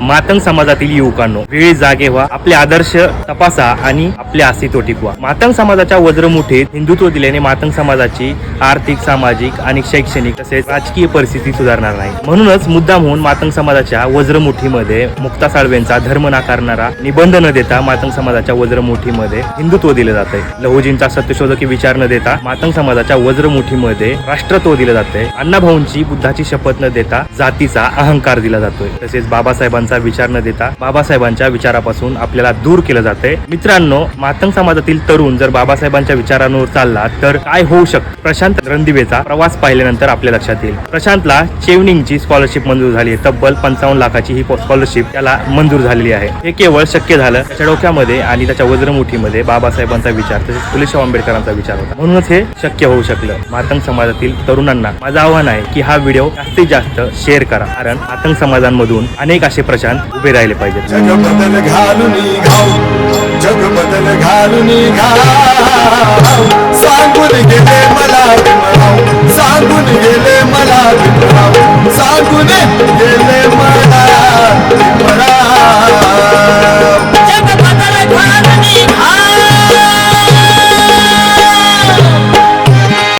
मातंग समाजातील युवकांनो वेळ जागे व्हा आपले आदर्श तपासा आणि आपले अस्तित्व टिकवा. मातंग समाजाच्या वज्रमुठीत हिंदुत्व दिल्याने मातंग समाजाची आर्थिक सामाजिक आणि शैक्षणिक तसेच राजकीय परिस्थिती सुधारणार नाही. म्हणूनच मुद्दाम होऊन मातंग समाजाच्या वज्रमुठीमध्ये मुक्ता साळवेंचा धर्म नाकारणारा निबंध न देता मातंग समाजाच्या वज्रमुठीमध्ये हिंदुत्व दिलं जातंय. लहुजींचा सत्यशोधकी विचार न देता मातंग समाजाच्या वज्रमुठीमध्ये राष्ट्रत्व दिलं जातंय. अण्णाभाऊंची बुद्धाची शपथ न देता जातीचा अहंकार दिला जातोय. तसेच बाबासाहेबांचा विचार न देता बाबासाहेबांच्या विचारापासून आपल्याला दूर केलं जातंय. मित्रांनो मातंग समाजातील तरुण जर बाबासाहेबांच्या विचारांवर चालला तर काय होऊ शकतं? प्रशांत रणदिवेचा प्रवास पाहिल्यानंतर आपल्या लक्षात येईल. प्रशांतला चेवनिंगची स्कॉलरशिप मंजूर झाली तब्बल पंचावन्न लाखाची ही स्कॉलरशिप त्याला मंजूर झालेली आहे. हे केवळ शक्य झालं त्याच्या डोक्यामध्ये आणि त्याच्या वज्रमुठीमध्ये बाबासाहेबांचा विचार तसेच फुलेशाह आंबेडकरांचा विचार होता. म्हणूनच हे शक्य होऊ शकलं. मातंग समाजातील तरुणांना माझं आव्हान आहे की हा व्हिडिओ जास्तीत जास्त शेअर करा. कारण मातंग समाजांमधून अनेक असे शांत उभे राहिले पाहिजे जग बदल घालून जग बदल घालून सांगून गेले मला सांगून गेले मला सांगून गेले मला जग बदल घालून